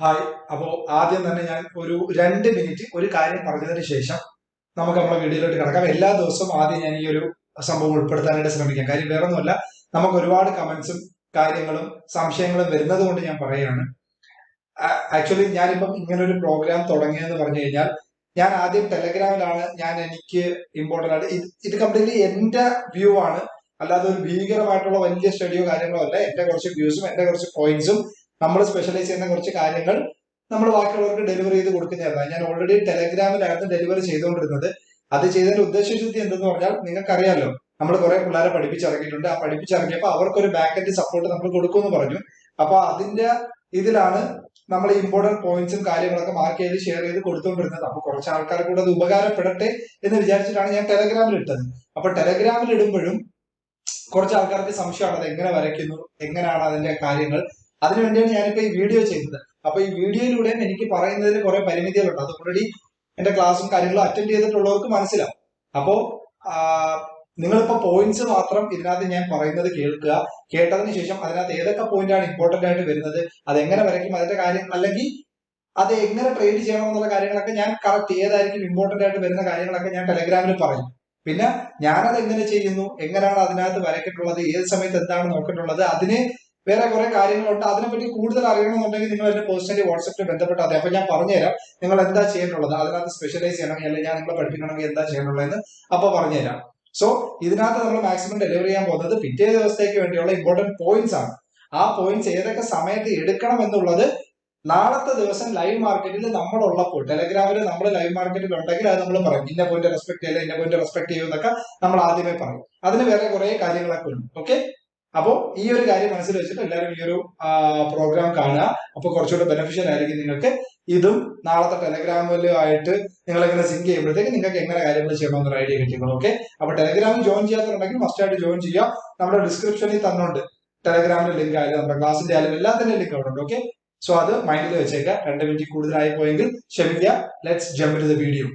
Hi. അപ്പോ ആദ്യം തന്നെ ഞാൻ ഒരു രണ്ട് മിനിറ്റ് ഒരു കാര്യം പറഞ്ഞതിന് ശേഷം നമുക്ക് നമ്മുടെ വീഡിയോയിലോട്ട് കിടക്കാം. എല്ലാ ദിവസവും ആദ്യം ഞാൻ ഈ ഒരു സംഭവം ഉൾപ്പെടുത്താനായിട്ട് ശ്രമിക്കാം. കാര്യം വേറെ ഒന്നുമല്ല നമുക്ക് ഒരുപാട് കമന്റ്സും കാര്യങ്ങളും സംശയങ്ങളും വരുന്നത് കൊണ്ട് ഞാൻ പറയുകയാണ്. ആക്ച്വലി ഞാനിപ്പം ഇങ്ങനെ ഒരു പ്രോഗ്രാം തുടങ്ങിയെന്ന് പറഞ്ഞു കഴിഞ്ഞാൽ ഞാൻ ആദ്യം ടെലഗ്രാമിലാണ് ഞാൻ എനിക്ക് ഇമ്പോർട്ടന്റ് ഇത് ഇത് കംപ്ലീറ്റ്ലി എന്റെ വ്യൂ ആണ്. അല്ലാതെ ഒരു ഭീകരമായിട്ടുള്ള വലിയ സ്റ്റഡിയോ കാര്യങ്ങളോ അല്ല. എന്റെ കുറച്ച് വ്യൂസും എന്റെ കുറച്ച് പോയിന്റ്സും നമ്മൾ സ്പെഷ്യലൈസ് ചെയ്യുന്ന കുറച്ച് കാര്യങ്ങൾ നമ്മൾ ബാക്കിയുള്ളവർക്ക് ഡെലിവറി ചെയ്ത് കൊടുക്കുന്നതായിരുന്നു ഞാൻ ഓൾറെഡി ടെലഗ്രാമിലായിരുന്നു ഡെലിവറി ചെയ്തുകൊണ്ടിരുന്നത്. അത് ചെയ്തതിന്റെ ഉദ്ദേശശുദ്ധി എന്തെന്ന് പറഞ്ഞാൽ നിങ്ങൾക്കറിയാലോ നമ്മൾ കുറെ പിള്ളേരെ പഠിപ്പിച്ചിറങ്ങിയിട്ടുണ്ട്. ആ പഠിപ്പിച്ചിറങ്ങിയപ്പോൾ അവർക്കൊരു ബാക്ക് എൻഡ് സപ്പോർട്ട് നമ്മൾ കൊടുക്കുമെന്ന് പറഞ്ഞു. അപ്പൊ അതിന്റെ ഇതിലാണ് നമ്മൾ ഇമ്പോർട്ടന്റ് പോയിന്റ്സും കാര്യങ്ങളൊക്കെ മാർക്ക് ചെയ്ത് ഷെയർ ചെയ്ത് കൊടുത്തുകൊണ്ടിരുന്നത്. അപ്പൊ കുറച്ച് ആൾക്കാർ കൂടെ അത് ഉപകാരപ്പെടട്ടെ എന്ന് വിചാരിച്ചിട്ടാണ് ഞാൻ ടെലഗ്രാമിൽ ഇട്ടത്. അപ്പൊ ടെലഗ്രാമിൽ ഇടുമ്പോഴും കുറച്ച് ആൾക്കാർക്ക് സംശയമാണ് അത് എങ്ങനെ വരയ്ക്കുന്നു എങ്ങനെയാണ് അതിന്റെ കാര്യങ്ങൾ അതിനുവേണ്ടിയാണ് ഞാനിപ്പോ ഈ വീഡിയോ ചെയ്യുന്നത് അപ്പൊ ഈ വീഡിയോയിലൂടെ എനിക്ക് പറയുന്നതിന് കുറെ പരിമിതികളുണ്ട്. അത് ഓൾറെഡി എന്റെ ക്ലാസ്സും കാര്യങ്ങളും അറ്റൻഡ് ചെയ്തിട്ടുള്ളവർക്ക് മനസ്സിലാവും. അപ്പോ നിങ്ങളിപ്പോ പോയിന്റ്സ് മാത്രം ഇതിനകത്ത് ഞാൻ പറയുന്നത് കേൾക്കുക. കേട്ടതിന് ശേഷം അതിനകത്ത് ഏതൊക്കെ പോയിന്റ് ആണ് ഇമ്പോർട്ടന്റ് ആയിട്ട് വരുന്നത് അത് എങ്ങനെ വരയ്ക്കും അതിന്റെ കാര്യം അല്ലെങ്കിൽ അത് എങ്ങനെ ട്രേഡ് ചെയ്യണം എന്നുള്ള കാര്യങ്ങളൊക്കെ ഞാൻ കറക്റ്റ് ഏതായിരിക്കും ഇമ്പോർട്ടന്റ് ആയിട്ട് വരുന്ന കാര്യങ്ങളൊക്കെ ഞാൻ ടെലഗ്രാമിൽ പറയും. പിന്നെ ഞാനത് എങ്ങനെ ചെയ്യുന്നു എങ്ങനെയാണ് അതിനകത്ത് വരയ്ക്കിട്ടുള്ളത് ഏത് സമയത്ത് എന്താണ് നോക്കിയിട്ടുള്ളത് അതിന് വേറെ കുറെ കാര്യങ്ങളുണ്ട്. അതിനെപ്പറ്റി കൂടുതൽ അറിയണമെന്നുണ്ടെങ്കിൽ നിങ്ങൾ എന്റെ പേഴ്സണലി വാട്സപ്പിൽ ബന്ധപ്പെട്ടാൽ അപ്പൊ ഞാൻ പറഞ്ഞുതരാം. നിങ്ങൾ എന്താ ചെയ്യാനുള്ളത് അതിനകത്ത് സ്പെഷ്യലൈസ് ചെയ്യണമെങ്കിൽ അല്ലെങ്കിൽ ഞാൻ നിങ്ങളെ പഠിപ്പിക്കണമെങ്കിൽ എന്താ ചെയ്യാനുള്ളതെന്ന് അപ്പൊ പറഞ്ഞുതരാം. സോ ഇതിനകത്ത് നമ്മൾ മാക്സിമം ഡെലിവറി ചെയ്യാൻ പോകുന്നത് പിറ്റേ ദിവസത്തേക്ക് വേണ്ടിയുള്ള ഇമ്പോർട്ടന്റ് പോയിന്റ്സ് ആണ്. ആ പോയിന്റ്സ് ഏതൊക്കെ സമയത്ത് എടുക്കണം എന്നുള്ളത് നാളത്തെ ദിവസം ലൈവ് മാർക്കറ്റിൽ നമ്മൾ ഉള്ളപ്പോൾ ടെലഗ്രാമിൽ നമ്മൾ ലൈവ് മാർക്കറ്റിൽ ഉണ്ടെങ്കിൽ അത് നമ്മൾ പറയും. ഇന്ന പോയിന്റ് റെസ്പെക്ട് ചെയ്യില്ല ഇന്ന പോയിന്റ് റെസ്പെക്ട് ചെയ്യുമെന്നൊക്കെ നമ്മൾ ആദ്യമേ പറയും. അതിന് വേറെ കുറെ കാര്യങ്ങളൊക്കെ ഉണ്ട്. ഓക്കെ അപ്പോ ഈ ഒരു കാര്യം മനസ്സിൽ വെച്ചിട്ട് എല്ലാവരും ഈ ഒരു പ്രോഗ്രാം കാണുക. അപ്പോൾ കുറച്ചുകൂടെ ബെനിഫിഷ്യൽ ആയിരിക്കും നിങ്ങൾക്ക്. ഇതും നാളത്തെ ടെലഗ്രാമിലുമായിട്ട് നിങ്ങൾ ഇങ്ങനെ സിങ്ക് ചെയ്യുമ്പോഴത്തേക്ക് നിങ്ങൾക്ക് എങ്ങനെ കാര്യങ്ങൾ ചെയ്യണമെന്നൊരു ഐഡിയ കിട്ടിക്കണം ഓക്കെ അപ്പോൾ ടെലഗ്രാമിൽ ജോയിൻ ചെയ്യാത്തുണ്ടെങ്കിൽ ഫസ്റ്റ് ആയിട്ട് ജോയിൻ ചെയ്യുക. നമ്മുടെ ഡിസ്ക്രിപ്ഷനിൽ തന്നുണ്ട്. ടെലഗ്രാമിന്റെ ലിങ്ക് ആയാലും നമ്മുടെ ക്ലാസിന്റെ ആയാലും എല്ലാത്തിന്റെ ലിങ്ക് അവിടെ ഉണ്ട് ഓക്കെ സോ അത് മൈൻഡിൽ വെച്ചേക്കാം രണ്ട് മിനിറ്റ് കൂടുതലായി പോയെങ്കിൽ ക്ഷമിക്കുക. Let's jump to the video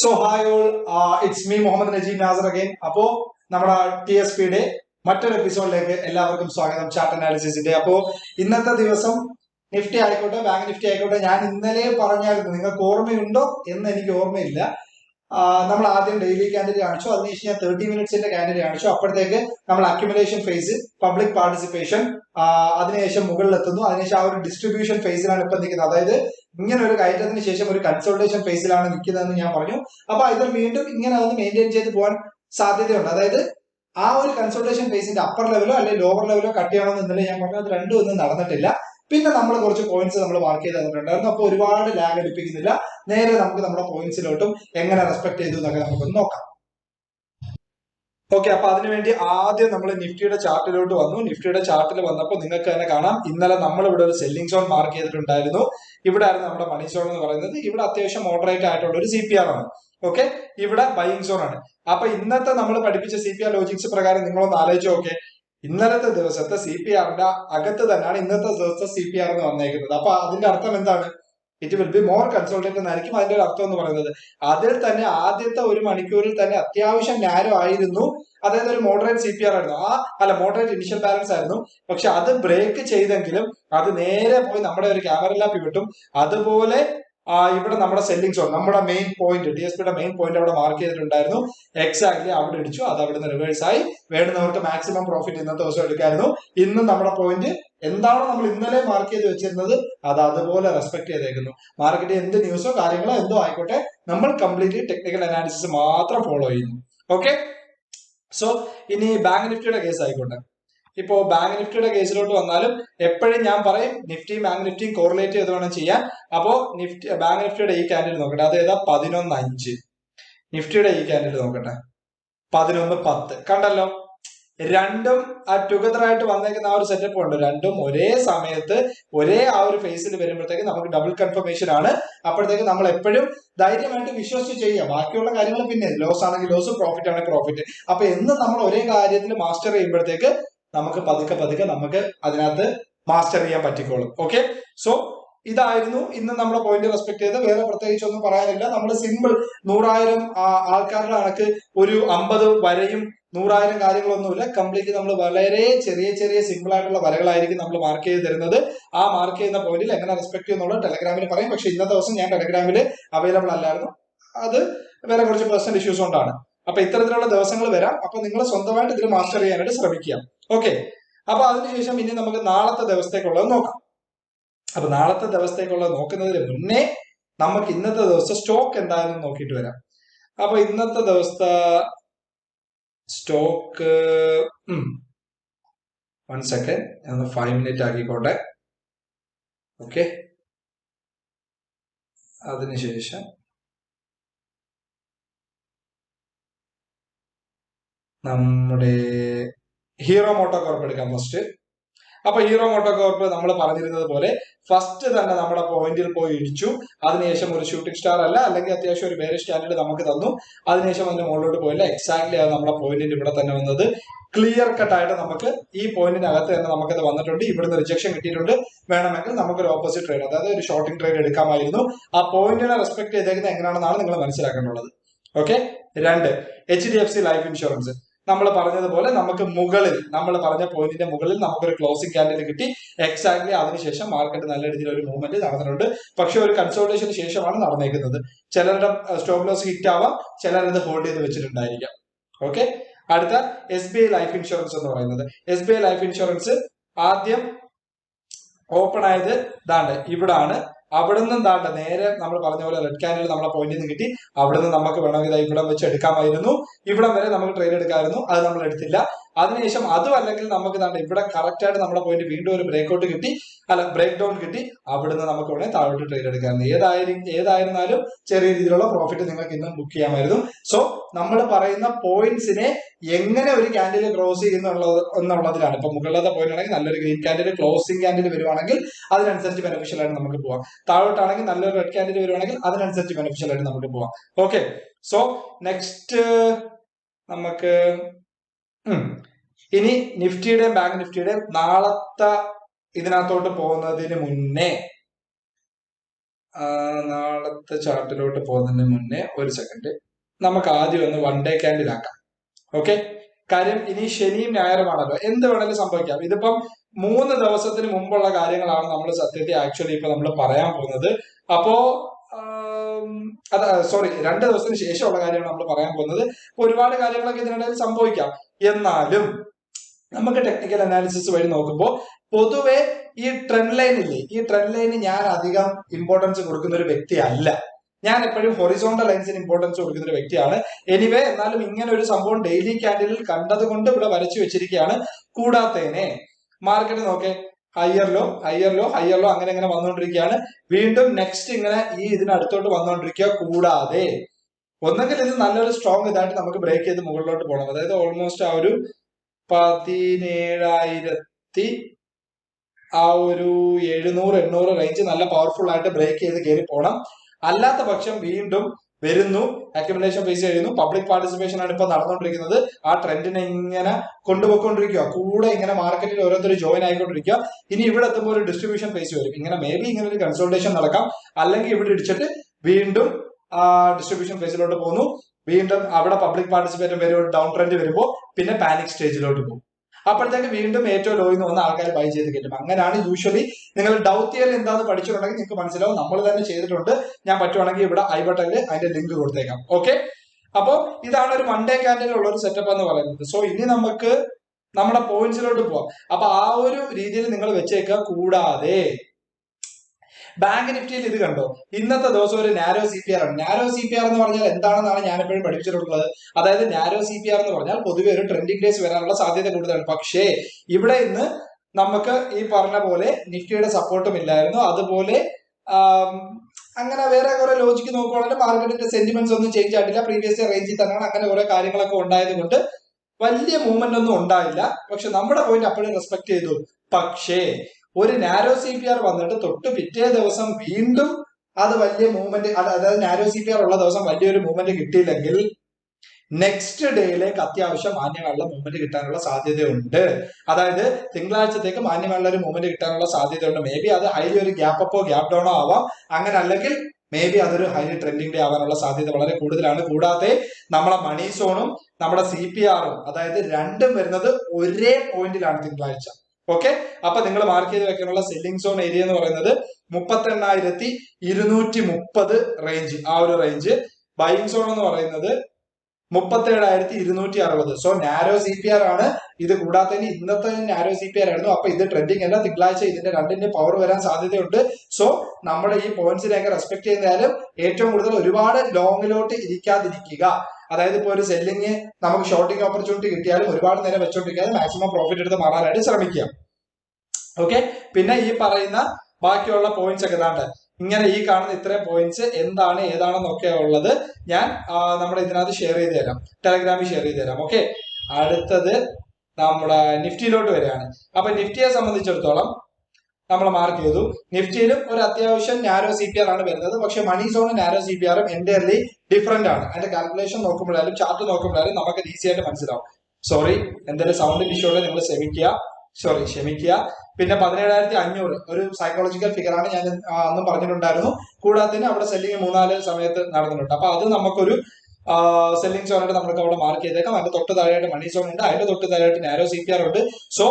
so hi all it's me Muhammad Najeeb Nasser again അപ്പോ നമ്മുടെ ടി എസ് പിയുടെ മറ്റൊരു എപ്പിസോഡിലേക്ക് എല്ലാവർക്കും സ്വാഗതം. ചാർട്ട് അനാലിസിസിന്റെ അപ്പോ ഇന്നത്തെ ദിവസം നിഫ്റ്റി ആയിക്കോട്ടെ ബാങ്ക് നിഫ്റ്റി ആയിക്കോട്ടെ ഞാൻ ഇന്നലെ പറഞ്ഞായിരുന്നു. നിങ്ങൾക്ക് ഓർമ്മയുണ്ടോ എന്ന് എനിക്ക് ഓർമ്മയില്ല. നമ്മൾ ആദ്യം ഡെയിലി ക്യാൻഡിൽ കാണിച്ചു. അതിനുശേഷം ഞാൻ തേർട്ടി മിനിറ്റ്സിന്റെ ക്യാൻഡിൽ കാണിച്ചു. അപ്പോഴത്തേക്ക് നമ്മൾ അക്യുമുലേഷൻ ഫേസ് പബ്ലിക് പാർട്ടിസിപ്പേഷൻ അതിനുശേഷം മുകളിലെത്തുന്നു. അതിനുശേഷം ആ ഒരു ഡിസ്ട്രിബ്യൂഷൻ ഫേസിലാണ് ഇപ്പൊ നിൽക്കുന്നത്. അതായത് ഇങ്ങനെ ഒരു കയറ്റത്തിന് ശേഷം ഒരു കൺസൾട്ടേഷൻ ഫേസിലാണ് നിൽക്കുന്നതെന്ന് ഞാൻ പറഞ്ഞു. അപ്പൊ ഇത് വീണ്ടും ഇങ്ങനെ ഒന്ന് മെയിന്റെയിൻ ചെയ്ത് പോകാൻ സാധ്യതയുണ്ട്. അതായത് ആ ഒരു കൺസൾട്ടേഷൻ ഫേസിന്റെ അപ്പർ ലെവലോ അല്ലെങ്കിൽ ലോവർ ലെവലോ കട്ട് ചെയ്യണമെന്ന് ഇന്നലെ ഞാൻ പറഞ്ഞു. അത് രണ്ടും ഒന്നും നടന്നിട്ടില്ല. പിന്നെ നമ്മൾ കുറച്ച് പോയിന്റ്സ് നമ്മൾ മാർക്ക് ചെയ്ത് തന്നിട്ടുണ്ടായിരുന്നു. അപ്പോൾ ഒരുപാട് ലാഗ് അടിപ്പിക്കുന്നില്ല. നേരെ നമുക്ക് നമ്മുടെ പോയിന്റ്സിലോട്ടും എങ്ങനെ റെസ്പെക്ട് ചെയ്തു എന്നൊക്കെ നമുക്കൊന്ന് നോക്കാം. ഓക്കെ അപ്പൊ അതിനുവേണ്ടി ആദ്യം നമ്മൾ നിഫ്റ്റിയുടെ ചാർട്ടിലോട്ട് വന്നു. നിഫ്റ്റിയുടെ ചാർട്ടിൽ വന്നപ്പോൾ നിങ്ങൾക്ക് തന്നെ കാണാം. ഇന്നലെ നമ്മൾ ഇവിടെ ഒരു സെല്ലിംഗ് സോൺ മാർക്ക് ചെയ്തിട്ടുണ്ടായിരുന്നു. ഇവിടെ ആയിരുന്നു നമ്മുടെ മണി സോൺ എന്ന് പറയുന്നത്. ഇവിടെ അത്യാവശ്യം മോഡറേറ്റ് ആയിട്ടുള്ള ഒരു സി പി ആർ ആണ്. ഓക്കെ ഇവിടെ ബൈയിങ് സോൺ ആണ്. അപ്പൊ ഇന്നത്തെ നമ്മൾ പഠിപ്പിച്ച സി പി ആർ ലോജിക്സ് പ്രകാരം നിങ്ങളൊന്ന് ആലോചിച്ച് ഓക്കെ ഇന്നലത്തെ ദിവസത്തെ സി പി ആറിന്റെ അകത്ത് തന്നെയാണ് ഇന്നത്തെ ദിവസത്തെ സി പി ആർ എന്ന് വന്നേക്കുന്നത്. അപ്പൊ അതിന്റെ അർത്ഥം എന്താണ്? It will be more consultant എന്നായിരിക്കും അതിന്റെ ഒരു അർത്ഥം എന്ന് പറയുന്നത് അതിൽ തന്നെ ആദ്യത്തെ ഒരു മണിക്കൂറിൽ തന്നെ അത്യാവശ്യം നാരോ ആയിരുന്നു. അതായത് ഒരു മോഡറേറ്റ് സി പി ആർ ആയിരുന്നു. ആ അല്ല മോഡറേറ്റ് ഇനിഷ്യൽ ബാലൻസ് ആയിരുന്നു. പക്ഷെ അത് ബ്രേക്ക് ചെയ്തെങ്കിലും അത് നേരെ പോയി നമ്മുടെ ഒരു ക്യാമറ ലാപ്പ് കിട്ടും അതുപോലെ ഇവിടെ നമ്മുടെ സെല്ലിംഗ് സോൺ നമ്മുടെ മെയിൻ പോയിന്റ് ഡി എസ് പിയുടെ മെയിൻ പോയിന്റ് അവിടെ മാർക്ക് ചെയ്തിട്ടുണ്ടായിരുന്നു. എക്സാക്ട്ലി അവിടെ ഇടിച്ചു. അത് അവിടെ നിന്ന് റിവേഴ്സ് ആയി. വേണ്ടുന്നവർക്ക് മാക്സിമം പ്രോഫിറ്റ് ഇന്നത്തെ ദിവസം എടുക്കായിരുന്നു. ഇന്ന് നമ്മുടെ പോയിന്റ് എന്താണോ നമ്മൾ ഇന്നലെ മാർക്ക് ചെയ്ത് വെച്ചിരുന്നത് അത് അതുപോലെ റെസ്പെക്ട് ചെയ്തേക്കുന്നു. മാർക്കറ്റ് എന്ത് ന്യൂസോ കാര്യങ്ങളോ എന്തോ ആയിക്കോട്ടെ നമ്മൾ കംപ്ലീറ്റ്ലി ടെക്നിക്കൽ അനാലിസിസ് മാത്രം ഫോളോ ചെയ്യുന്നു. ഓക്കെ സോ ഇനി ബാങ്ക് നിഫ്റ്റിയുടെ കേസ് ആയിക്കോട്ടെ. ഇപ്പോ ബാങ്ക് നിഫ്റ്റിയുടെ കേസിലോട്ട് വന്നാലും എപ്പോഴും ഞാൻ പറയും നിഫ്റ്റിയും ബാങ്ക് നിഫ്റ്റിയും കോറിലേറ്റ് ചെയ്ത് വേണം ചെയ്യാൻ. അപ്പോ നിഫ്റ്റി ബാങ്ക് നിഫ്റ്റിയുടെ ഈ കാൻഡിൽ നോക്കട്ടെ. അത് ഏതാ? പതിനൊന്ന് അഞ്ച്. നിഫ്റ്റിയുടെ ഈ കാൻഡിൽ നോക്കട്ടെ. പതിനൊന്ന് പത്ത്. കണ്ടല്ലോ? രണ്ടും ആ ടുഗദർ ആയിട്ട് വന്നേക്കുന്ന ആ ഒരു സെറ്റപ്പ് ഉണ്ട് രണ്ടും ഒരേ സമയത്ത് ഒരേ ആ ഒരു ഫേസിൽ വരുമ്പോഴത്തേക്ക് നമുക്ക് ഡബിൾ കൺഫർമേഷൻ ആണ്. അപ്പോഴത്തേക്ക് നമ്മൾ എപ്പോഴും ധൈര്യമായിട്ട് വിശ്വസിച്ച് ചെയ്യുക. ബാക്കിയുള്ള കാര്യങ്ങൾ പിന്നെ ലോസ് ആണെങ്കിൽ ലോസ് പ്രോഫിറ്റ് ആണെങ്കിൽ പ്രോഫിറ്റ് അപ്പൊ എന്ന് നമ്മൾ ഒരേ കാര്യത്തിൽ മാസ്റ്റർ ചെയ്യുമ്പോഴത്തേക്ക് നമുക്ക് പതുക്കെ പതുക്കെ നമുക്ക് അതിനകത്ത് മാസ്റ്റർ ചെയ്യാൻ പറ്റിക്കോളും. ഓക്കെ സോ ഇതായിരുന്നു ഇന്ന് നമ്മുടെ പോയിന്റ് റെസ്പെക്ട് ചെയ്ത് വേറെ പ്രത്യേകിച്ച് ഒന്നും പറയാനില്ല. നമ്മൾ സിമ്പിൾ നൂറായിരം ആൾക്കാരുടെ കണക്ക് ഒരു അമ്പത് വരയും നൂറായിരം കാര്യങ്ങളൊന്നുമില്ല. കംപ്ലീറ്റ് നമ്മൾ വളരെ ചെറിയ ചെറിയ സിമ്പിൾ ആയിട്ടുള്ള വരകളായിരിക്കും നമ്മൾ മാർക്ക് ചെയ്ത് തരുന്നത്. ആ മാർക്ക് ചെയ്യുന്ന പോയിന്റിൽ എങ്ങനെ റെസ്പെക്ട് ചെയ്യുന്നുള്ളത് ടെലഗ്രാമിൽ പറയും. പക്ഷെ ഇന്നത്തെ ദിവസം ഞാൻ ടെലഗ്രാമിൽ അവൈലബിൾ അല്ലായിരുന്നു. അത് വേറെ കുറച്ച് പേഴ്സണൽ ഇഷ്യൂസ് കൊണ്ടാണ്. അപ്പൊ ഇത്തരത്തിലുള്ള ദിവസങ്ങൾ വരാം. അപ്പൊ നിങ്ങൾ സ്വന്തമായിട്ട് ഇതിൽ മാസ്റ്റർ ചെയ്യാനായിട്ട് ശ്രമിക്കുക. ഓക്കെ അപ്പൊ അതിനുശേഷം ഇനി നമുക്ക് നാളത്തെ ദിവസത്തേക്കുള്ളത് നോക്കാം. അപ്പൊ നാളത്തെ ദിവസത്തേക്കുള്ളത് നോക്കുന്നതിന് മുന്നേ നമുക്ക് ഇന്നത്തെ ദിവസം സ്റ്റോക്ക് എന്താണെന്ന് നോക്കിയിട്ട് വരാം. അപ്പൊ ഇന്നത്തെ ദിവസത്തെ സ്റ്റോക്ക് വൺ സെക്കൻഡ് ഞാൻ ഫൈവ് മിനിറ്റ് ആക്കിക്കോട്ടെ ഓക്കെ അതിനുശേഷം നമ്മുടെ ഹീറോ മോട്ടോ കോർപ്പ് എടുക്കാം ഫസ്റ്റ് അപ്പൊ ഹീറോ മോട്ടോ കോർപ്പ് നമ്മൾ പറഞ്ഞിരുന്നത് പോലെ ഫസ്റ്റ് തന്നെ നമ്മുടെ പോയിന്റിൽ പോയി ഇടിച്ചു. അതിനുശേഷം ഒരു ഷൂട്ടിംഗ് സ്റ്റാർ അല്ല അല്ലെങ്കിൽ അത്യാവശ്യം ഒരു വേറെ സ്റ്റാൻഡേർഡ് നമുക്ക് തന്നു. അതിനുശേഷം അതിന്റെ മുകളിലോട്ട് പോയില്ല. എക്സാക്ട്ലി അത് നമ്മുടെ പോയിന്റിന് ഇവിടെ തന്നെ വന്നത്. ക്ലിയർ കട്ട് ആയിട്ട് നമുക്ക് ഈ പോയിന്റിനകത്ത് തന്നെ നമുക്കത് വന്നിട്ടുണ്ട്. ഇവിടുന്ന് റിജക്ഷൻ കിട്ടിയിട്ടുണ്ട്. വേണമെങ്കിൽ നമുക്കൊരു ഓപ്പോസിറ്റ് ട്രേഡ് അതായത് ഒരു ഷോർട്ടിംഗ് ട്രേഡ് എടുക്കാമായിരുന്നു. ആ പോയിന്റിനെ റെസ്പെക്ട് ചെയ്തേക്കുന്നത് എങ്ങനെയാണെന്നാണ് നിങ്ങൾ മനസ്സിലാക്കേണ്ടത് ഓക്കെ രണ്ട് H D F C life insurance നമ്മൾ പറഞ്ഞതുപോലെ നമുക്ക് മുകളിൽ നമ്മൾ പറഞ്ഞ പോയിന്റിന്റെ മുകളിൽ നമുക്കൊരു ക്ലോസിംഗ് ക്യാൻഡിൽ കിട്ടി. എക്സാക്ട്ലി അതിനുശേഷം മാർക്കറ്റ് നല്ല രീതിയിൽ ഒരു മൂവ്മെന്റ് നടന്നിട്ടുണ്ട്. പക്ഷെ ഒരു കൺസോൾട്ടേഷന് ശേഷമാണ് നടന്നേക്കുന്നത്. ചിലരുടെ സ്റ്റോപ്പ് ലോസ് ഹിറ്റ് ആവാം ചിലരത് ഹോൾഡ് ചെയ്ത് വെച്ചിട്ടുണ്ടായിരിക്കാം. ഓക്കെ അടുത്ത S B I life insurance എന്ന് പറയുന്നത്. S B I life insurance ആദ്യം ഓപ്പൺ ആയത് ഇതാണ്. ഇവിടാണ് അവിടെ നിന്ന് ദാണ്ട് നേരെ നമ്മൾ പറഞ്ഞ പോലെ റെഡ് കാനിൽ നമ്മളെ പോയിന്റിൽ നിന്ന് കിട്ടി. അവിടെ നിന്ന് നമുക്ക് വേണമെങ്കിൽ ഇവിടം വെച്ച് എടുക്കാമായിരുന്നു. ഇവിടം വരെ നമുക്ക് ട്രെയിൻ എടുക്കാമായിരുന്നു. അത് നമ്മൾ എടുത്തില്ല. അതിനുശേഷം അതും അല്ലെങ്കിൽ നമുക്ക് എന്താണ് ഇവിടെ കറക്റ്റ് ആയിട്ട് നമ്മളെ പോയിന്റ് വീണ്ടും ഒരു ബ്രേക്ക് ഔട്ട് കിട്ടി. അല്ല ബ്രേക്ക് ഡൗൺ കിട്ടി. അവിടുന്ന് നമുക്ക് ഇവിടെ താഴോട്ട് ട്രെയിൻ എടുക്കാമായിരുന്നു. ഏതായാലും ഏതായിരുന്നാലും ചെറിയ രീതിയിലുള്ള പ്രോഫിറ്റ് നിങ്ങൾക്ക് ഇന്നും ബുക്ക് ചെയ്യാമായിരുന്നു. സോ നമ്മൾ പറയുന്ന പോയിന്റ്സിനെ എങ്ങനെ ഒരു ക്യാൻഡിൽ ക്ലോസ് ചെയ്യുന്നുള്ളത് എന്നുള്ളതിലാണ്. ഇപ്പൊ മുകളിലത്തെ പോയിന്റ് ആണെങ്കിൽ നല്ലൊരു ഗ്രീൻ ക്യാൻഡിൽ ക്ലോസിംഗ് ക്യാൻഡിൽ വരുവാണെങ്കിൽ അതിനനുസരിച്ച് ബെനിഫിഷ്യൽ ആയിട്ട് നമുക്ക് പോവാം. താഴോട്ടാണെങ്കിൽ നല്ലൊരു റെഡ് ക്യാൻഡിൽ വരുവാണെങ്കിൽ അതിനനുസരിച്ച് ബെനിഫിഷ്യൽ ആയിട്ട് നമുക്ക് പോവാം. ഓക്കെ സോ നെക്സ്റ്റ് നമുക്ക് ഇനി നിഫ്റ്റിയുടെയും ബാങ്ക് നിഫ്റ്റിയുടെയും നാളത്തെ ഇതിനകത്തോട്ട് പോകുന്നതിന് മുന്നേ നാളത്തെ ചാർട്ടിലോട്ട് പോകുന്നതിന് മുന്നേ ഒരു സെക്കൻഡ് നമുക്ക് ആദ്യം ഒന്ന് വൺ ഡേ ക്യാൻഡിൽ ആക്കാം. ഓക്കെ കാര്യം ഇനി ശനിയും ഞായറുമാണല്ലോ എന്ത് വേണമെങ്കിലും സംഭവിക്കാം. ഇതിപ്പം മൂന്ന് ദിവസത്തിന് മുമ്പുള്ള കാര്യങ്ങളാണ് നമ്മൾ സത്യത്തെ ആക്ച്വലി ഇപ്പൊ നമ്മൾ പറയാൻ പോകുന്നത്. അപ്പോ അത് സോറി രണ്ട് ദിവസത്തിന് ശേഷമുള്ള കാര്യമാണ് നമ്മൾ പറയാൻ പോകുന്നത്. ഒരുപാട് കാര്യങ്ങളൊക്കെ ഇതിനിടയിൽ സംഭവിക്കാം. എന്നാലും നമുക്ക് ടെക്നിക്കൽ അനാലിസിസ് വഴി നോക്കുമ്പോൾ പൊതുവെ ഈ ട്രെൻഡ് ലൈൻ ഇല്ലേ? ഈ ട്രെൻഡ് ലൈന് ഞാൻ അധികം ഇമ്പോർട്ടൻസ് കൊടുക്കുന്ന ഒരു വ്യക്തിയല്ല ഞാൻ എപ്പോഴും ഹൊറിസോണ്ടൽ ലൈൻസിന് ഇമ്പോർട്ടൻസ് കൊടുക്കുന്ന ഒരു വ്യക്തിയാണ്. എനിവേ എന്നാലും ഇങ്ങനെ ഒരു സംഭവം ഡെയിലി ക്യാൻഡിലിൽ കണ്ടത് കൊണ്ട് ഇവിടെ വരച്ചു വെച്ചിരിക്കുകയാണ്. കൂടാത്തേനെ മാർക്കറ്റ് നോക്കേ higher low higher low higher low അങ്ങനെ ഇങ്ങനെ വന്നുകൊണ്ടിരിക്കുകയാണ്. വീണ്ടും നെക്സ്റ്റ് ഇങ്ങനെ ഈ ഇതിനടുത്തോട്ട് വന്നുകൊണ്ടിരിക്കുക. കൂടാതെ ഒന്നെങ്കിൽ ഇത് നല്ലൊരു സ്ട്രോങ് ഇതായിട്ട് നമുക്ക് ബ്രേക്ക് ചെയ്ത് മുകളിലോട്ട് പോകണം. അതായത് ഓൾമോസ്റ്റ് ആ ഒരു പതിനേഴായിരത്തി ആ ഒരു എഴുന്നൂറ് എണ്ണൂറ് റേഞ്ച് നല്ല പവർഫുൾ ആയിട്ട് ബ്രേക്ക് ചെയ്ത് കയറി പോകണം. അല്ലാത്ത പക്ഷം വീണ്ടും വരുന്നു. അക്യുമുലേഷൻ ഫേസ് ചെയ്യുന്നു. പബ്ലിക് പാർട്ടിസിപ്പേഷൻ ആണ് ഇപ്പൊ നടന്നുകൊണ്ടിരിക്കുന്നത്. ആ ട്രെൻഡിനെ ഇങ്ങനെ കൊണ്ടുപോയിക്കൊണ്ടിരിക്കുക. കൂടെ ഇങ്ങനെ മാർക്കറ്റിൽ ഓരോരുത്തർ ജോയിൻ ആയിക്കൊണ്ടിരിക്കുക. ഇനി ഇവിടെ എത്തുമ്പോൾ ഒരു ഡിസ്ട്രിബ്യൂഷൻ ഫേസ് വരും. ഇങ്ങനെ മേ ബി ഇങ്ങനെ ഒരു കൺസൾട്ടേഷൻ നടക്കാം. അല്ലെങ്കിൽ ഇവിടെ ഇടിച്ചിട്ട് വീണ്ടും ഡിസ്ട്രിബ്യൂഷൻ ഫേസിലോട്ട് പോകുന്നു. വീണ്ടും അവിടെ പബ്ലിക് പാർട്ടിസിപ്പേറ്റ് വരും ഡൗൺ ട്രെൻഡ് വരുമ്പോൾ പിന്നെ പാനിക് സ്റ്റേജിലോട്ട് പോകും. അപ്പോഴത്തേക്ക് വീണ്ടും ഏറ്റവും ലോയിൽ നിന്ന് വന്ന ആൾക്കാർ ബൈ ചെയ്ത് കിട്ടും. അങ്ങനെയാണ് യൂഷ്വലി നിങ്ങൾ ഡൗട്ട് തിയറി എന്താന്ന് പഠിച്ചിട്ടുണ്ടെങ്കിൽ നിങ്ങൾക്ക് മനസ്സിലാവും. നമ്മൾ തന്നെ ചെയ്തിട്ടുണ്ട്. ഞാൻ പറ്റുവാണെങ്കിൽ ഇവിടെ ഐ ബട്ടണിൽ അതിന്റെ ലിങ്ക് കൊടുത്തേക്കാം. ഓക്കെ അപ്പോൾ ഇതാണ് ഒരു വൺ കാൻഡിൽ ഉള്ള ഒരു സെറ്റപ്പ് എന്ന് പറയുന്നത്. സോ ഇനി നമുക്ക് നമ്മുടെ പോയിന്റ്സിലോട്ട് പോവാം. അപ്പൊ ആ ഒരു രീതിയിൽ നിങ്ങൾ വെച്ചേക്കുക. കൂടാതെ ബാങ്ക് നിഫ്റ്റിയിൽ ഇത് കണ്ടോ? ഇന്നത്തെ ദിവസം ഒരു നാരോ സി പി ആർ ആണ്. നാരോ സി പി ആർ എന്ന് പറഞ്ഞാൽ എന്താണെന്നാണ് ഞാൻ എപ്പോഴും പഠിപ്പിച്ചിട്ടുള്ളത്? അതായത് നാരോ സി പി ആർ എന്ന് പറഞ്ഞാൽ പൊതുവെ ഒരു ട്രെൻഡിങ് ഡേയ്സ് വരാനുള്ള സാധ്യത കൂടുതലാണ്. പക്ഷേ ഇവിടെ ഇന്ന് നമുക്ക് ഈ പറഞ്ഞ പോലെ നിഫ്റ്റിയുടെ സപ്പോർട്ടും ഇല്ലായിരുന്നു. അതുപോലെ അങ്ങനെ വേറെ കുറെ ലോജിക്ക് നോക്കുവാണെങ്കിൽ മാർക്കറ്റിന്റെ സെന്റിമെന്റ്സ് ഒന്നും ചേഞ്ച് ആയിട്ടില്ല. പ്രീവിയസ് റേഞ്ചിൽ തന്നെയാണ് അങ്ങനെ കുറെ കാര്യങ്ങളൊക്കെ ഉണ്ടായത് കൊണ്ട് വലിയ മൂവ്മെന്റ് ഒന്നും ഉണ്ടായില്ല. പക്ഷെ നമ്മുടെ പോയിന്റ് അപ്പോഴും റെസ്പെക്ട് ചെയ്തു. പക്ഷേ ഒരു നാരോ സി പി ആർ വന്നിട്ട് തൊട്ട് പിറ്റേ ദിവസം വീണ്ടും അത് വലിയ മൂവ്മെന്റ് അതായത് നാരോ സി പി ആർ ഉള്ള ദിവസം വലിയൊരു മൂവ്മെന്റ് കിട്ടിയില്ലെങ്കിൽ നെക്സ്റ്റ് ഡേയിലേക്ക് അത്യാവശ്യം മാന്യമുള്ള മൂവ്മെന്റ് കിട്ടാനുള്ള സാധ്യതയുണ്ട്. അതായത് തിങ്കളാഴ്ചത്തേക്ക് മാന്യമുള്ള ഒരു മൂവ്മെന്റ് കിട്ടാനുള്ള സാധ്യതയുണ്ട്. മേ ബി അത് ഹൈലി ഒരു ഗ്യാപ്പ് അപ്പോ ഗ്യാപ്പ് ഡൗണോ ആവാം. അങ്ങനെ അല്ലെങ്കിൽ മേ ബി അതൊരു ഹൈലി ട്രെൻഡിങ് ഡേ ആവാനുള്ള സാധ്യത വളരെ കൂടുതലാണ്. കൂടാതെ നമ്മളെ മണി സോണും നമ്മുടെ സി പി ആറും അതായത് രണ്ടും വരുന്നത് ഒരേ പോയിന്റിലാണ് തിങ്കളാഴ്ച. ഓക്കെ അപ്പൊ നിങ്ങൾ മാർക്ക് ചെയ്ത് വെക്കാനുള്ള സെല്ലിംഗ് സോൺ ഏരിയ എന്ന് പറയുന്നത് മുപ്പത്തി എണ്ണായിരത്തി ഇരുന്നൂറ്റി മുപ്പത് റേഞ്ച് ആ ഒരു റേഞ്ച് ബൈയിങ് സോൺ എന്ന് പറയുന്നത് മുപ്പത്തി ഏഴായിരത്തി ഇരുന്നൂറ്റി അറുപത് so narrow C P R ആണ്. ഇത് കൂടാതെ തന്നെ ഇന്നത്തെ നാരോ സി പി ആർ ആയിരുന്നു. അപ്പൊ ഇത് ട്രെൻഡിങ് അല്ല തിങ്കളാഴ്ച ഇതിന്റെ രണ്ടിന്റെ പവർ വരാൻ സാധ്യതയുണ്ട്. സോ നമ്മുടെ ഈ പോയിന്റ്സിനെയൊക്കെ റെസ്പെക്ട് ചെയ്യുന്നതായാലും ഏറ്റവും കൂടുതൽ ഒരുപാട് ലോങ്ങിലോട്ട് ഇരിക്കാതിരിക്കുക. അതായത് ഇപ്പോൾ ഒരു സെല്ലിങ് നമുക്ക് ഷോർട്ടിങ് ഓപ്പർച്യൂണിറ്റി കിട്ടിയാലും ഒരുപാട് നേരം വെച്ചോണ്ടിരിക്കാതെ മാക്സിമം പ്രോഫിറ്റ് എടുത്ത് മാറാനായിട്ട് ശ്രമിക്കുക. ഓക്കെ പിന്നെ ഈ പറയുന്ന ബാക്കിയുള്ള പോയിന്റ്സ് ഒക്കെ ഇതാണ്ട്. ഇങ്ങനെ ഈ കാണുന്ന ഇത്രയും പോയിന്റ്സ് എന്താണ് ഏതാണെന്നൊക്കെ ഉള്ളത് ഞാൻ നമ്മുടെ ഇതിനകത്ത് ഷെയർ ചെയ്ത് തരാം. ടെലഗ്രാമിൽ ഷെയർ ചെയ്ത് തരാം. ഓക്കെ അടുത്തത് നമ്മുടെ നിഫ്റ്റിയിലോട്ട് വരികയാണ്. അപ്പൊ നിഫ്റ്റിയെ സംബന്ധിച്ചിടത്തോളം നമ്മൾ മാർക്ക് ചെയ്തു. നിഫ്റ്റിയിലും ഒരു അത്യാവശ്യം നാരോ സി പി ആർ ആണ് വരുന്നത്. പക്ഷെ മണി സോണും നാരോ സി പി ആറും എന്റയർലി ഡിഫറെന്റ് ആണ്. അതിന്റെ കാൽക്കുലേഷൻ നോക്കുമ്പോഴായാലും ചാർട്ട് നോക്കുമ്പോഴായാലും നമുക്ക് ഈസി ആയിട്ട് മനസ്സിലാവും. സോറി എന്തെങ്കിലും സൗണ്ട് ഇഷ്യൂ ഉണ്ടെങ്കിൽ നിങ്ങൾ ക്ഷമിക്കുക സോറി ക്ഷമിക്കുക. പിന്നെ പതിനേഴായിരത്തി അഞ്ഞൂറ് ഒരു സൈക്കോളജിക്കൽ ഫിഗറാണ് ഞാൻ അന്നും പറഞ്ഞിട്ടുണ്ടായിരുന്നു. കൂടാതെ തന്നെ അവിടെ സെല്ലിങ് മൂന്നാൽ സമയത്ത് നടന്നിട്ടുണ്ട്. അപ്പൊ അത് നമുക്കൊരു സെല്ലിംഗ് സോൺ ആയിട്ട് നമുക്ക് അവിടെ മാർക്ക് ചെയ്തേക്കാം. അതിന്റെ തൊട്ട് താഴെയായിട്ട് മണി സോൺ ഉണ്ട്. അതിന്റെ തൊട്ട് താഴെയായിട്ട് നാരോ സി പി ആർ ഉണ്ട്. സോ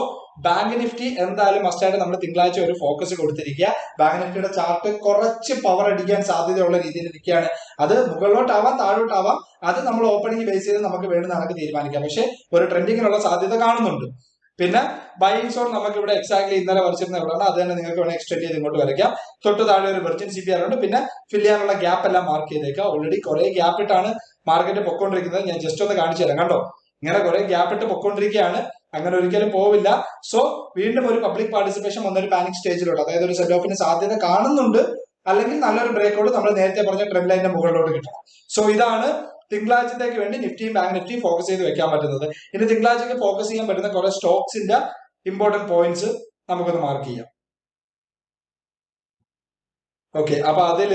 ബാങ്ക് നിഫ്റ്റി എന്തായാലും മസ്റ്റായിട്ട് നമ്മൾ തിങ്കളാഴ്ച ഒരു ഫോക്കസ് കൊടുത്തിരിക്കുക. ബാങ്ക് നിഫ്റ്റിയുടെ ചാർട്ട് കുറച്ച് പവർ അടിക്കാൻ സാധ്യതയുള്ള രീതിയിൽ ഇരിക്കുകയാണ് അത് മുകളിലോട്ടാവാം താഴോട്ടാവാം. അത് നമ്മൾ ഓപ്പണിംഗ് ബേസ് ചെയ്ത് നമുക്ക് വേണ്ടി നമുക്ക് തീരുമാനിക്കാം. പക്ഷെ ഒരു ട്രെൻഡിങ്ങിനുള്ള സാധ്യത കാണുന്നുണ്ട്. പിന്നെ ബൈയിങ് സോൺ നമുക്ക് ഇവിടെ എക്സാക്ട്ലി ഇന്നലെ വരച്ചിരുന്ന എവിടെയാണ് അത് തന്നെ നിങ്ങൾക്ക് വേണമെങ്കിൽ എക്സ്റ്റെൻഡ് ചെയ്ത് ഇങ്ങോട്ട് വരയ്ക്കാം. തൊട്ട് താഴെ ഒരു വെർജിൻ സി പി ആർ ഉണ്ട്. പിന്നെ ഫിൽ ചെയ്യാനുള്ള ഗ്യാപ്പ് എല്ലാം മാർക്ക് ചെയ്തേക്കാം. ഓൾറെഡി കുറെ ഗ്യാപ്പ് ഇട്ടാണ് മാർക്കറ്റ് പൊക്കോണ്ടിരിക്കുന്നത്. ഞാൻ ജസ്റ്റ് ഒന്ന് കാണിച്ചു തരാം. കണ്ടോ? ഇങ്ങനെ കുറെ ഗ്യാപ്പ് ഇട്ട് പൊക്കോണ്ടിരിക്കുകയാണ്. അങ്ങനെ ഒരിക്കലും പോവില്ല. സോ വീണ്ടും ഒരു പബ്ലിക് പാർട്ടിസിപ്പേഷൻ വന്നൊരു പാനിക് സ്റ്റേജിലോട്ട് അതായത് ഒരു സെറ്റ് ഓഫിന് സാധ്യത കാണുന്നുണ്ട്. അല്ലെങ്കിൽ നല്ലൊരു ബ്രേക്കോട് നമ്മൾ നേരത്തെ പറഞ്ഞ ട്രെൻഡ് ലൈനിന്റെ മുകളിലോട്ട് കിട്ടണം. സോ ഇതാണ് തിങ്കളാഴ്ചത്തേക്ക് വേണ്ടി നിഫ്റ്റിയും ബാങ്ക് നിഫ്റ്റിയും ഫോക്കസ് ചെയ്ത് വെക്കാൻ പറ്റുന്നത്. ഇനി തിങ്കളാഴ്ചക്ക് ഫോക്കസ് ചെയ്യാൻ പറ്റുന്ന കുറെ സ്റ്റോക്സിന്റെ ഇമ്പോർട്ടന്റ് പോയിന്റ്സ് നമുക്കൊന്ന് മാർക്ക് ചെയ്യാം. ഓക്കെ അപ്പൊ അതിൽ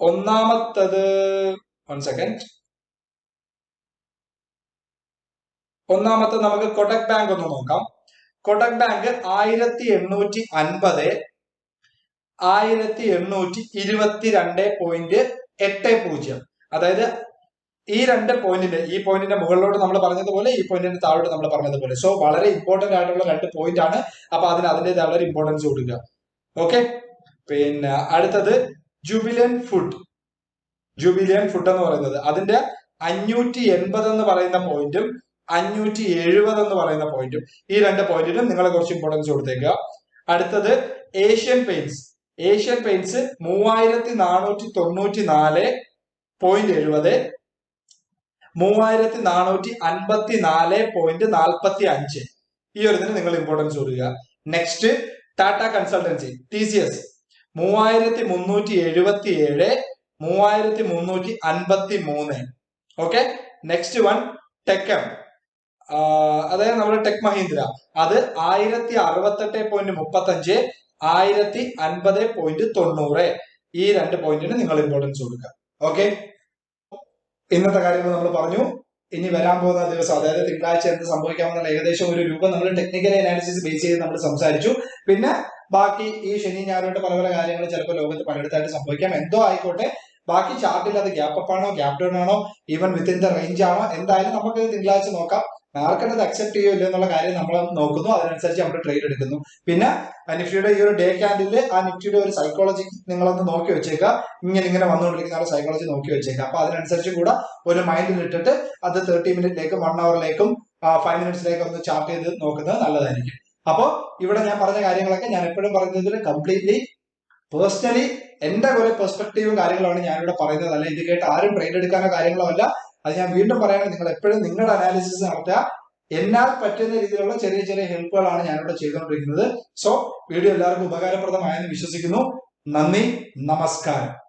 ഒന്നാമത്തത് വൺ സെക്കൻഡ് ഒന്നാമത്തെ നമുക്ക് കൊടക് ബാങ്ക് ഒന്ന് നോക്കാം. കൊടക് ബാങ്ക് ആയിരത്തി എണ്ണൂറ്റി അൻപത് ആയിരത്തി എണ്ണൂറ്റി ഇരുപത്തിരണ്ട് പോയിന്റ് എട്ട് പൂജ്യം. അതായത് ഈ രണ്ട് പോയിന്റിന്റെ ഈ പോയിന്റിന്റെ മുകളിലോട്ട് നമ്മൾ പറഞ്ഞതുപോലെ ഈ പോയിന്റിന്റെ താഴോട്ട് നമ്മൾ പറഞ്ഞതുപോലെ. സോ വളരെ ഇമ്പോർട്ടന്റ് ആയിട്ടുള്ള രണ്ട് പോയിന്റ് ആണ് അപ്പൊ അതിന് അതിന്റെതായുള്ള ഒരു ഇമ്പോർട്ടൻസ് കൊടുക്കുക. ഓക്കെ പിന്നെ അടുത്തത് ജുബിലിയൻ ഫുഡ് ജുബിലിയൻ ഫുഡ് എന്ന് പറയുന്നത് അതിന്റെ അഞ്ഞൂറ്റി എൺപത് എന്ന് പറയുന്ന പോയിന്റും അഞ്ഞൂറ്റി എഴുപത് എന്ന് പറയുന്ന പോയിന്റും ഈ രണ്ട് പോയിന്റിനും നിങ്ങളെ കുറച്ച് ഇമ്പോർട്ടൻസ് കൊടുത്തേക്കുക. അടുത്തത് ഏഷ്യൻ പെയിന്റ്സ് ഏഷ്യൻ പെയിന്റ്സ് മൂവായിരത്തി നാനൂറ്റി തൊണ്ണൂറ്റി നാല് പോയിന്റ് എഴുപത് മൂവായിരത്തി നാനൂറ്റി അൻപത്തി നാല് പോയിന്റ് നാൽപ്പത്തി അഞ്ച് ഈ ഒരു ഇതിന് നിങ്ങൾ ഇമ്പോർട്ടൻസ് കൊടുക്കുക. Next Tata consultancy T C S മൂവായിരത്തി മുന്നൂറ്റി എഴുപത്തി ഏഴ് മൂവായിരത്തി മുന്നൂറ്റി അൻപത്തി മൂന്ന് ഓക്കെ നെക്സ്റ്റ് വൺ ടെക്കം അതായത് നമ്മുടെ ടെക് മഹീന്ദ്ര അത് ആയിരത്തി അറുപത്തെട്ട് പോയിന്റ് മുപ്പത്തി അഞ്ച് ആയിരത്തി അൻപത് പോയിന്റ് തൊണ്ണൂറ്. ഈ രണ്ട് പോയിന്റിന് നിങ്ങൾ ഇമ്പോർട്ടൻസ് കൊടുക്കുക. ഓക്കെ ഇന്നത്തെ കാര്യങ്ങൾ നമ്മൾ പറഞ്ഞു. ഇനി വരാൻ പോകുന്ന ദിവസം അതായത് തിങ്കളാഴ്ച എന്ത് സംഭവിക്കാമെന്നുള്ള ഏകദേശം ഒരു രൂപം നമ്മൾ ടെക്നിക്കൽ അനാലിസിസ് ബേസ് ചെയ്ത് നമ്മൾ സംസാരിച്ചു. പിന്നെ ബാക്കി ഈ ശനി ഞായറായിട്ട് പല പല കാര്യങ്ങൾ ചിലപ്പോൾ ലോകത്ത് പലയിടത്തായിട്ട് സംഭവിക്കാം. എന്തോ ആയിക്കോട്ടെ. ബാക്കി ചാർട്ടിൽ അത് ഗ്യാപ്പ് അപ്പ് ആണോ ഗ്യാപ്പ് ഡൗൺ ആണോ ഈവൻ വിത്തിൻ ദ റേഞ്ച് ആണോ എന്തായാലും നമുക്ക് തിങ്കളാഴ്ച നോക്കാം. മാർക്കറ്റ് അക്സെപ്റ്റ് ചെയ്യോ എന്നുള്ള കാര്യം നമ്മൾ നോക്കുന്നു. അതിനനുസരിച്ച് നമ്മൾ ട്രേഡ് എടുക്കുന്നു. പിന്നെ നിഫ്റ്റിയുടെ ഈ ഒരു ഡേ ക്യാൻഡിൽ ആ നിഫ്റ്റിയുടെ ഒരു സൈക്കോളജി നിങ്ങളൊന്ന് നോക്കി വെച്ചേക്കുക. ഇങ്ങനെ ഇങ്ങനെ വന്നുകൊണ്ടിരിക്കുന്ന ഒരു സൈക്കോളജി നോക്കി വെച്ചേക്കുക. അപ്പൊ അതിനനുസരിച്ച് കൂടെ ഒരു മൈൻഡിൽ ഇട്ടിട്ട് അത് തേർട്ടി മിനിറ്റിലേക്കും വൺ അവറിലേക്കും ഫൈവ് മിനിറ്റ്സിലേക്കും ഒന്ന് ചാർട്ട് ചെയ്ത് നോക്കുന്നത് നല്ലതായിരിക്കും. അപ്പോൾ ഇവിടെ ഞാൻ പറഞ്ഞ കാര്യങ്ങളൊക്കെ ഞാൻ എപ്പോഴും പറയുന്നതിൽ കംപ്ലീറ്റ്ലി പേഴ്സണലി എന്റെ കുറെ പെർസ്പെക്ടീവും കാര്യങ്ങളാണ് ഞാനിവിടെ പറയുന്നത്. അല്ല ഇത് കേട്ട് ആരും ട്രേഡ് എടുക്കാനോ കാര്യങ്ങളോ അല്ല. അത് ഞാൻ വീണ്ടും പറയാണ് നിങ്ങൾ എപ്പോഴും നിങ്ങളുടെ അനാലിസിസ് നടത്തുക. എന്നാൽ പറ്റുന്ന രീതിയിലുള്ള ചെറിയ ചെറിയ ഹെൽപ്പുകളാണ് ഞാനിവിടെ ചെയ്തുകൊണ്ടിരിക്കുന്നത്. സോ വീഡിയോ എല്ലാവർക്കും ഉപകാരപ്രദമായെന്ന് വിശ്വസിക്കുന്നു. നന്ദി നമസ്കാരം.